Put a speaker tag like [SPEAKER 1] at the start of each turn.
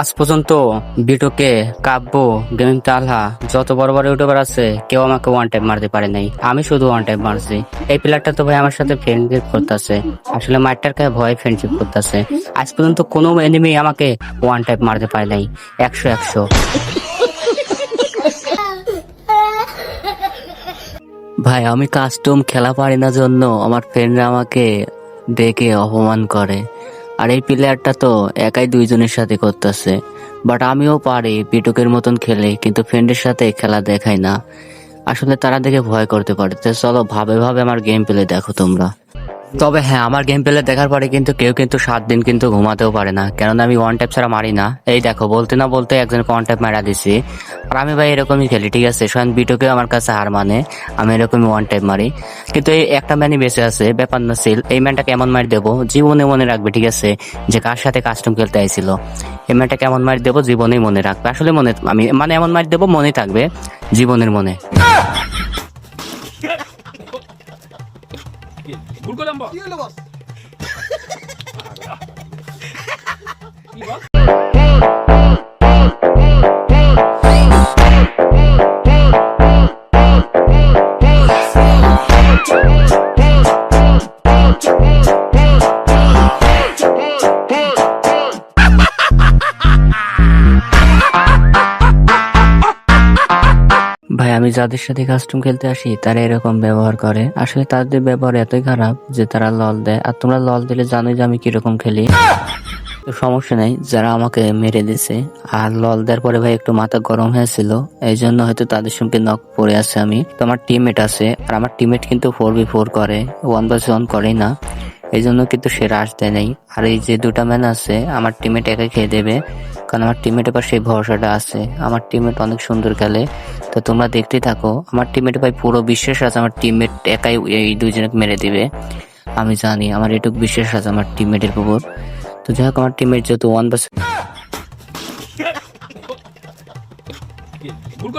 [SPEAKER 1] আজ পর্যন্ত বিটুকে, কাব্য গেমিং তালহা, যত বড় বড় ইউটিউবার আছে, কেউ আমাকে ওয়ান টাইম মারতে পারে নাই। আমি শুধু ওয়ান টাইম মারছি। এই প্লেয়ারটা তো ভাই আমার সাথে ফ্রেন্ডশিপ করতেছে। আসলে মাইটার কাছে ভয় ফ্রেন্ডশিপ করতেছে। আজ পর্যন্ত কোনো এনিমি আমাকে ওয়ান টাইম মারতে পারে নাই। একশো একশো। ভাই, আমি কাস্টম খেলা পারি না জন্য আমার ফ্রেন্ডরা আমাকে ডেকে অপমান করে। আর এই প্লেয়ারটা তো একাই দুইজনের সাথে করতেছে। বাট আমিও পারি, পিটুকের মতন খেলে, কিন্তু ফ্রেন্ডের সাথে খেলা দেখাই না। আসলে তারা দেখে ভয় করতে পারে। চলো, ভাবে ভাবে আমার গেম প্লে দেখো তোমরা। তবে হ্যাঁ আমার গেম প্লে দেখার পরে কিন্তু কেউ কিন্তু সাত দিন কিন্তু ঘুমাতেও পারে না। কেননা আমি ওয়ান ট্যাপ ছাড়া মারি না। এই দেখো, বলতে না বলতে একজনকে ওয়ান ট্যাপ মারা দিছি। আর আমি ভাই এরকমই খেলি, ঠিক আছে? স্বয়ং বিটুকেও আমার কাছে হার মানে আমি এরকমই ওয়ান টাইপ মারি। কিন্তু এই একটা ম্যানই বেঁচে আছে, ব্যাপার না সিল এই ম্যানটা কেমন মারি দেবো? জীবনে মনে রাখবে, ঠিক আছে? যে কার সাথে কাস্টম খেলতে আইছিল। এই ম্যানটা কেমন মারি দেবো? জীবনেই মনে রাখবে। আসলে মনে, আমি মানে এমন মারি দেবো মনে থাকবে। জীবনের মনে।
[SPEAKER 2] বস
[SPEAKER 3] কি হলো বস
[SPEAKER 1] আমি যাদের সাথে কাস্টম খেলতে আসি, তারা এরকম ব্যবহার করে। আসলে তাদের ব্যবহার এতই খারাপ যে তারা লল দেয়। আর তোমরা লল দিলে জানোই যে আমি কীরকম খেলি। তো সমস্যা নেই, যারা আমাকে মেরে দিছে। আর লল দেওয়ার পরে ভাই একটু মাথা গরম হয়েছিল। এই জন্য হয়তো তাদের সঙ্গে নক পড়ে আছে আমি। তো আমার টিমমেট আছে। আর আমার টিমমেট কিন্তু ফোর বি ফোর করে। ওয়ান বাস ওয়ান করেই না। এই জন্য কিন্তু সে রাশ দেয় নাই। আর এই যে দুটা ম্যান আছে আমার টিমমেট একা খেয়ে দেবে। কারণ আমার টিমমেটের পাশে সেই ভরসাটা আছে। আমার টিমমেট অনেক সুন্দর খেলে। তো তোমরা দেখতেই থাকো আমার টিমমেট ভাই পুরো বিশ্বাস আছে আমার টিমমেট একাই এই দুইজনকে মেরে দিবে। আমি জানি আমার এটুকু বিশ্বাস আছে আমার টিমমেটের উপর। তো যাই হোক আমার টিমমেট যেহেতু ওয়ান বাস।
[SPEAKER 2] ভুল